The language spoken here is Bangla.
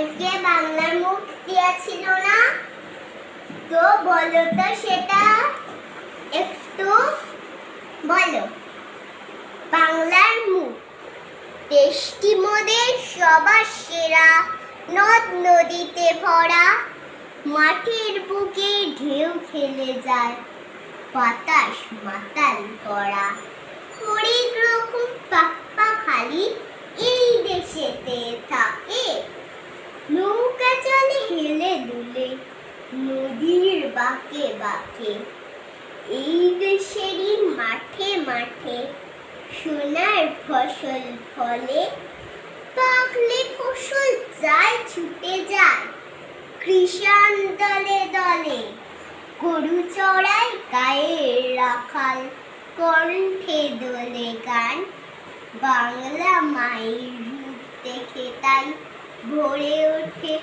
কালকে বাংলার মুখ দিয়েছিল না? তো বলো তো সেটা একটু বলো। বাংলার মুখ, দেশটি মোদের সবার সেরা, নদ নদীতে ভরা মাটির বুকে ঢেউ খেলে যায়, বাতাস মাতাল করা হরেক রকম পাপ্পা খালি এই দেশেতে থাকে হেলে দুলে নদীর বাঁকে বাঁকে। এই দেশেরই মাঠে মাঠে সোনার ফসল ফলে, পাকলে ফসল যায়, ছুটে যায়। কৃষাণ দলে দলে গরু চড়াই গায়ের রাখাল, কণ্ঠে দোলে গান। বাংলা মায়ের রূপ দেখে তাই ভরে ওঠে